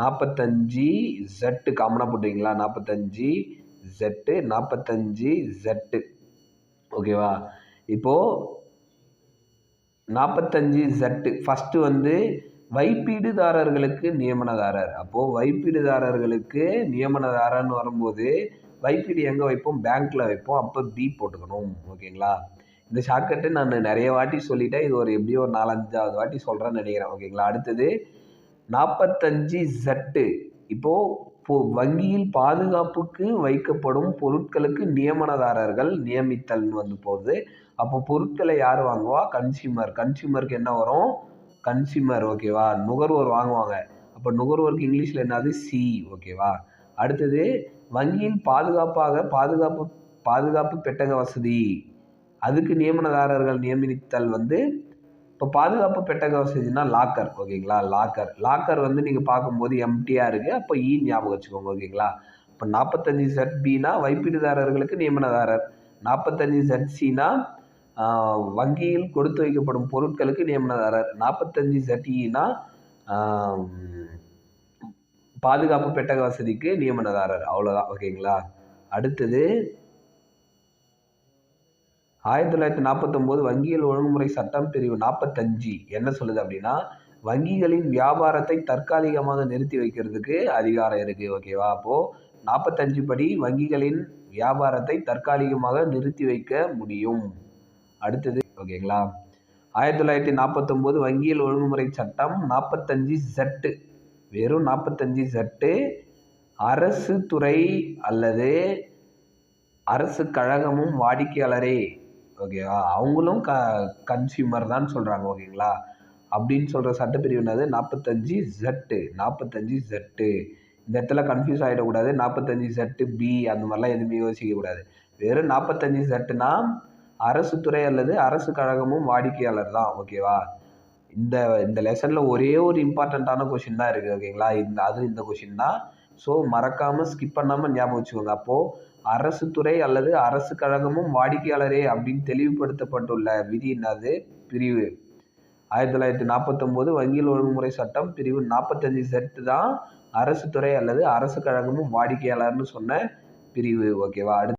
நாற்பத்தஞ்சு ஜெட்டு காமனாக போட்டுக்கிங்களா நாற்பத்தஞ்சு ஜெட்டு நாற்பத்தஞ்சு ஜெட்டு ஓகேவா இப்போது நாற்பத்தஞ்சு ஜெட்டு ஃபஸ்ட்டு வந்து வைப்பீடுதாரர்களுக்கு நியமனதாரர். அப்போது வைப்பீடுதாரர்களுக்கு நியமனதாரர்னு வரும்போது வைப்பீடு எங்கே வைப்போம்? பேங்க்கில் வைப்போம். அப்போ பி போட்டுக்கணும். ஓகேங்களா இந்த ஷார்ட்கட்டு நான் நிறைய வாட்டி சொல்லிட்டேன். இது ஒரு எப்படியும் ஒரு நாலஞ்சாவது வாட்டி சொல்கிறேன்னு நினைக்கிறேன். ஓகேங்களா அடுத்தது நாற்பத்தஞ்சு ஜட்டு இப்போது இப்போ வங்கியில் பாதுகாப்புக்கு வைக்கப்படும் பொருட்களுக்கு நியமனதாரர்கள் நியமித்தல்னு வந்து போகுது. அப்போ பொருட்களை யார் வாங்குவா? கன்சியூமர் கன்சியூமருக்கு என்ன வரும்? கன்சியூமர் ஓகேவா? நுகர்வோர் வாங்குவாங்க. அப்போ நுகர்வோருக்கு இங்கிலீஷில் என்னது? சி ஓகேவா? அடுத்தது வங்கியில் பாதுகாப்பாக பாதுகாப்பு பாதுகாப்பு பெட்டக வசதி. அதுக்கு நியமனதாரர்கள் நியமித்தல் வந்து இப்போ பாதுகாப்பு பெட்டக வசதினா லாக்கர் ஓகேங்களா? லாக்கர் லாக்கர் வந்து நீங்கள் பார்க்கும்போது எம்டியாக இருக்குது அப்போ இ ஞாபகம் வச்சுக்கோங்க ஓகேங்களா? இப்போ நாற்பத்தஞ்சு செட் பினா வைப்பீடுதாரர்களுக்கு நியமனதாரர். நாற்பத்தஞ்சு செட் சினா வங்கியில் கொடுத்து வைக்கப்படும் பொருட்களுக்கு நியமனதாரர். நாற்பத்தஞ்சு செட் இனா பாதுகாப்பு பெட்டக வசதிக்கு நியமனதாரர். அவ்வளோதான் ஓகேங்களா? அடுத்தது ஆயிரத்தி தொள்ளாயிரத்தி நாற்பத்தொம்போது வங்கியல் ஒழுங்குமுறை சட்டம் பிரிவு நாற்பத்தஞ்சு என்ன சொல்லுது அப்படின்னா வங்கிகளின் வியாபாரத்தை தற்காலிகமாக நிறுத்தி வைக்கிறதுக்கு அதிகாரம் இருக்குது ஓகேவா அப்போது நாற்பத்தஞ்சு படி வங்கிகளின் வியாபாரத்தை தற்காலிகமாக நிறுத்தி வைக்க முடியும். அடுத்தது ஓகேங்களா ஆயிரத்தி தொள்ளாயிரத்தி நாற்பத்தொம்போது வங்கியல் ஒழுங்குமுறை சட்டம் நாற்பத்தஞ்சு செட்டு வெறும் நாற்பத்தஞ்சு ஜட்டு அரசு துறை அல்லது அரசு கழகமும் வாடிக்கையாளரே ஓகேவா அவங்களும் க கன்சியூமர் தான் சொல்கிறாங்க ஓகேங்களா அப்படின்னு சொல்கிற சட்டப்பிரிவு என்னது? நாற்பத்தஞ்சு ஜட்டு நாற்பத்தஞ்சு ஜட்டு இந்த இடத்துல கன்ஃபியூஸ் ஆகிடக்கூடாது நாற்பத்தஞ்சு ஜட்டு பி அந்த மாதிரிலாம் எதுவுமே யோசிக்கக்கூடாது. வெறும் நாற்பத்தஞ்சு ஜட்டுனா அரசு துறை அல்லது அரசு கழகமும் வாடிக்கையாளர் தான் ஓகேவா இந்த இந்த லெசனில் ஒரே ஒரு இம்பார்ட்டண்ட்டான கொஷின் தான் இருக்குது ஓகேங்களா இந்த அது இந்த கொஷின் தான் ஸோ மறக்காமல் ஸ்கிப் பண்ணாமல் ஞாபகம் வச்சுக்கோங்க. அப்போது அரசு துறை அல்லது அரசு கழகமும் வாடிக்கையாளரே அப்படின்னு தெளிவுபடுத்தப்பட்டுள்ள விதி என்னது? பிரிவு. ஆயிரத்தி தொள்ளாயிரத்தி நாற்பத்தொம்போது வங்கியல் ஒழுங்குமுறை சட்டம் பிரிவு நாற்பத்தஞ்சு செட்டு தான் அரசு துறை அல்லது அரசு கழகமும் வாடிக்கையாளர்னு சொன்ன பிரிவு. ஓகேவா அடுத்து